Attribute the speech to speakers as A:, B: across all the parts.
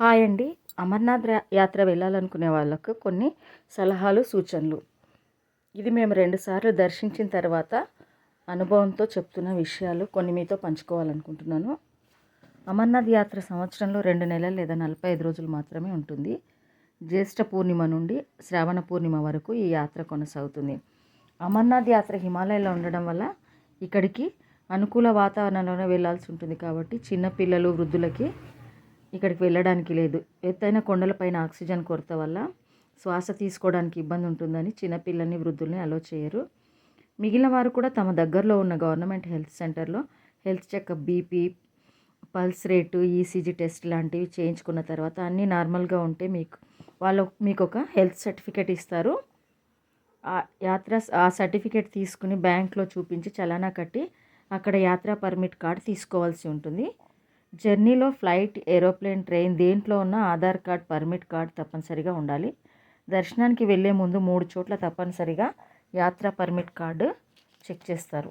A: Hi అండి. అమర్నాథ్ యాత్ర వెళ్ళాలనుకునే వాళ్ళకు కొన్ని సలహాలు సూచనలు. ఇది మేము రెండుసార్లు దర్శించిన తర్వాత అనుభవంతో చెప్తున్న విషయాలు కొన్ని మీతో పంచుకోవాలనుకుంటున్నాను. అమర్నాథ్ యాత్ర సంవత్సరంలో రెండు నెలలు లేదా నలభై ఐదు రోజులు మాత్రమే ఉంటుంది. జ్యేష్ఠ పూర్ణిమ నుండి శ్రావణ పూర్ణిమ వరకు ఈ యాత్ర కొనసాగుతుంది. అమర్నాథ్ యాత్ర హిమాలయాల్లో ఉండడం వల్ల ఇక్కడికి అనుకూల వాతావరణంలోనే వెళ్ళాల్సి ఉంటుంది కాబట్టి చిన్నపిల్లలు వృద్ధులకి ఇక్కడికి వెళ్ళడానికి లేదు. ఎత్తైన కొండలపైన ఆక్సిజన్ కొరత వల్ల శ్వాస తీసుకోవడానికి ఇబ్బంది ఉంటుందని చిన్నపిల్లల్ని వృద్ధుల్ని అలో చేయరు. మిగిలిన వారు కూడా తమ దగ్గరలో ఉన్న గవర్నమెంట్ హెల్త్ సెంటర్లో health checkup BP pulse rate ECG test లాంటివి చేయించుకున్న తర్వాత అన్నీ నార్మల్గా ఉంటే మీకు వాళ్ళు మీకు ఒక హెల్త్ సర్టిఫికేట్ ఇస్తారు. ఆ యాత్ర ఆ సర్టిఫికేట్ తీసుకుని బ్యాంక్లో చూపించి చలానా కట్టి అక్కడ యాత్రా పర్మిట్ కార్డ్ తీసుకోవాల్సి ఉంటుంది. జర్నీలో ఫ్లైట్ ఏరోప్లేన్ ట్రైన్ దేంట్లో ఉన్న ఆధార్ కార్డ్ పర్మిట్ కార్డ్ తప్పనిసరిగా ఉండాలి. దర్శనానికి వెళ్ళే ముందు మూడు చోట్ల తప్పనిసరిగా యాత్ర పర్మిట్ కార్డు చెక్ చేస్తారు.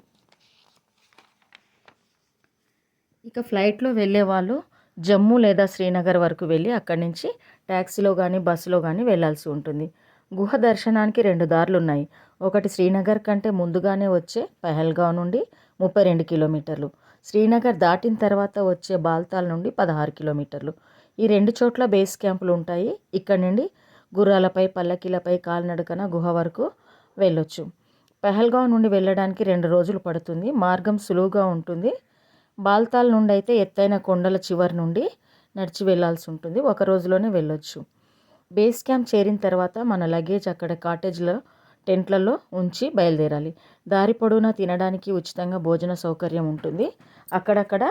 A: ఇక ఫ్లైట్లో వెళ్ళే వాళ్ళు జమ్మూ లేదా శ్రీనగర్ వరకు వెళ్ళి అక్కడి నుంచి ట్యాక్సీలో కానీ బస్సులో కానీ వెళ్ళాల్సి ఉంటుంది. గుహ దర్శనానికి రెండు దారులు ఉన్నాయి ఒకటి శ్రీనగర్ కంటే ముందుగానే వచ్చే పహల్గావ్ నుండి ముప్పై రెండు కిలోమీటర్లు. శ్రీనగర్ దాటిన తర్వాత వచ్చే బాల్తాల్ నుండి పదహారు కిలోమీటర్లు. ఈ రెండు చోట్ల బేస్ క్యాంపులు ఉంటాయి. ఇక్కడ నుండి గుర్రాలపై పల్లకీలపై కాలినడకన గుహ వరకు వెళ్ళొచ్చు. పెహల్గావ్ నుండి వెళ్ళడానికి రెండు రోజులు పడుతుంది. మార్గం సులువుగా ఉంటుంది. బాల్తాల్ నుండి అయితే ఎత్తైన కొండల చివరి నుండి నడిచి వెళ్ళాల్సి ఉంటుంది. ఒక రోజులోనే వెళ్ళొచ్చు. బేస్ క్యాంప్ చేరిన తర్వాత మన లగేజ్ అక్కడ కాటేజ్లో టెంట్లలో ఉంచి బయలుదేరాలి. దారి పొడవునా తినడానికి ఉచితంగా భోజన సౌకర్యం ఉంటుంది. అక్కడక్కడ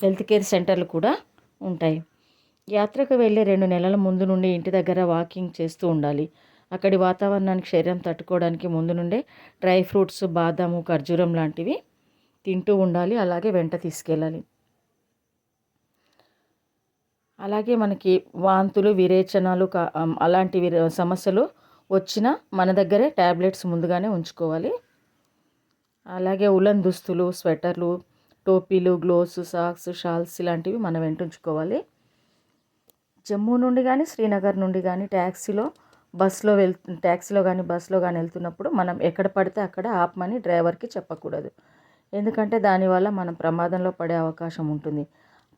A: హెల్త్ కేర్ సెంటర్లు కూడా ఉంటాయి. యాత్రకు వెళ్ళే రెండు నెలల ముందు నుండి ఇంటి దగ్గర వాకింగ్ చేస్తూ ఉండాలి. అక్కడి వాతావరణానికి శరీరం తట్టుకోవడానికి ముందు నుండే డ్రై ఫ్రూట్స్ బాదాము ఖర్జూరం లాంటివి తింటూ ఉండాలి. అలాగే వెంట తీసుకెళ్ళాలి. అలాగే మనకి వాంతులు విరేచనాలు కా అలాంటి సమస్యలు వచ్చినా మన దగ్గరే ట్యాబ్లెట్స్ ముందుగానే ఉంచుకోవాలి. అలాగే ఉలన్ దుస్తులు స్వెటర్లు టోపీలు గ్లోవ్స్ సాక్స్ షాల్స్ ఇలాంటివి మనం వెంట ఉంచుకోవాలి. జమ్మూ నుండి కానీ శ్రీనగర్ నుండి కానీ ట్యాక్సీలో బస్సులో వెళ్ ట్యాక్సీలో కానీ బస్సులో కానీ వెళ్తున్నప్పుడు మనం ఎక్కడ పడితే అక్కడ ఆపమని డ్రైవర్కి చెప్పకూడదు. ఎందుకంటే దానివల్ల మనం ప్రమాదంలో పడే అవకాశం ఉంటుంది.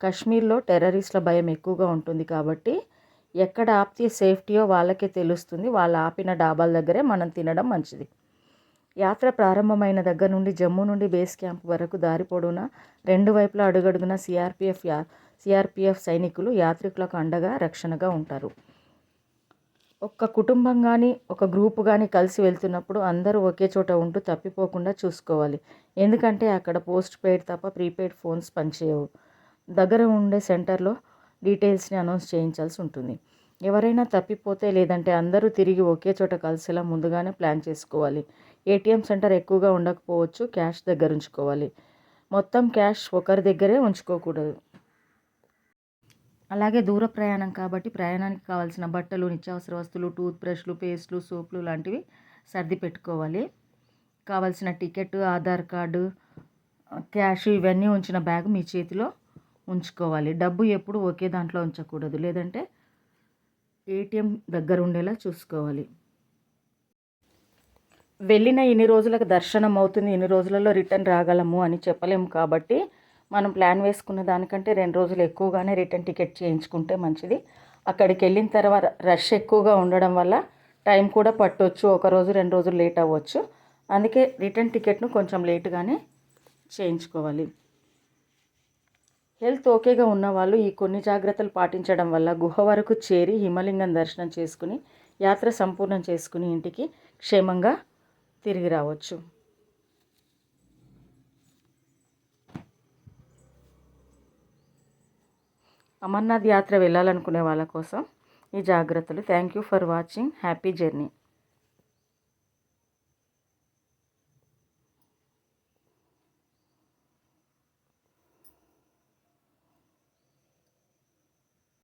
A: కాశ్మీర్లో టెర్రరిస్ట్ల భయం ఎక్కువగా ఉంటుంది కాబట్టి ఎక్కడ ఆపితే సేఫ్టీయో వాళ్ళకే తెలుస్తుంది. వాళ్ళు ఆపిన డాబాల దగ్గరే మనం తినడం మంచిది. యాత్ర ప్రారంభమైన దగ్గర నుండి జమ్మూ నుండి బేస్ క్యాంప్ వరకు దారి పొడవునా రెండు వైపులా అడుగడుగున సిఆర్పిఎఫ్ యా సిఆర్పిఎఫ్ సైనికులు యాత్రికులకు అండగా రక్షణగా ఉంటారు. ఒక్క కుటుంబం కానీ ఒక గ్రూప్ కానీ కలిసి వెళ్తున్నప్పుడు అందరూ ఒకే చోట ఉంటూ తప్పిపోకుండా చూసుకోవాలి. ఎందుకంటే అక్కడ పోస్ట్ పెయిడ్ తప్ప ప్రీపెయిడ్ ఫోన్స్ పనిచేయవు. దగ్గర ఉండే సెంటర్లో డీటెయిల్స్ని అనౌన్స్ చేయించాల్సి ఉంటుంది. ఎవరైనా తప్పిపోతే లేదంటే అందరూ తిరిగి ఒకే చోట కలిసేలా ముందుగానే ప్లాన్ చేసుకోవాలి. ఏటీఎం సెంటర్ ఎక్కువగా ఉండకపోవచ్చు క్యాష్ దగ్గర ఉంచుకోవాలి. మొత్తం క్యాష్ ఒకరి దగ్గరే ఉంచుకోకూడదు. అలాగే దూర ప్రయాణం కాబట్టి ప్రయాణానికి కావాల్సిన బట్టలు నిత్యావసర వస్తువులు టూత్ బ్రష్లు పేస్ట్లు సోపులు లాంటివి సర్ది పెట్టుకోవాలి. కావాల్సిన టికెట్ ఆధార్ కార్డు క్యాష్ ఇవన్నీ ఉంచిన బ్యాగ్ మీ చేతిలో ఉంచుకోవాలి. డబ్బు ఎప్పుడు ఒకే దాంట్లో ఉంచకూడదు. లేదంటే ఏటీఎం దగ్గర ఉండేలా చూసుకోవాలి. వెళ్ళిన ఇన్ని రోజులకు దర్శనం అవుతుంది. ఇన్ని రోజులలో రిటర్న్ రాగలము అని చెప్పలేము కాబట్టి మనం ప్లాన్ వేసుకున్న దానికంటే రెండు రోజులు ఎక్కువగానే రిటర్న్ టికెట్ చేయించుకుంటే మంచిది. అక్కడికి వెళ్ళిన తర్వాత రష్ ఎక్కువగా ఉండడం వల్ల టైం కూడా పట్టవచ్చు ఒక రోజు రెండు రోజులు లేట్ అవ్వచ్చు. అందుకే రిటర్న్ టికెట్ను కొంచెం లేటుగానే చేయించుకోవాలి. హెల్త్ ఓకేగా ఉన్న వాళ్ళు ఈ కొన్ని జాగ్రత్తలు పాటించడం వల్ల గుహ వరకు చేరి హిమలింగం దర్శనం చేసుకుని యాత్ర సంపూర్ణం చేసుకుని ఇంటికి క్షేమంగా తిరిగి రావచ్చు. అమర్నాథ్ యాత్ర వెళ్ళాలనుకునే వాళ్ళ కోసం ఈ జాగ్రత్తలు. Thank you for watching. Happy journey.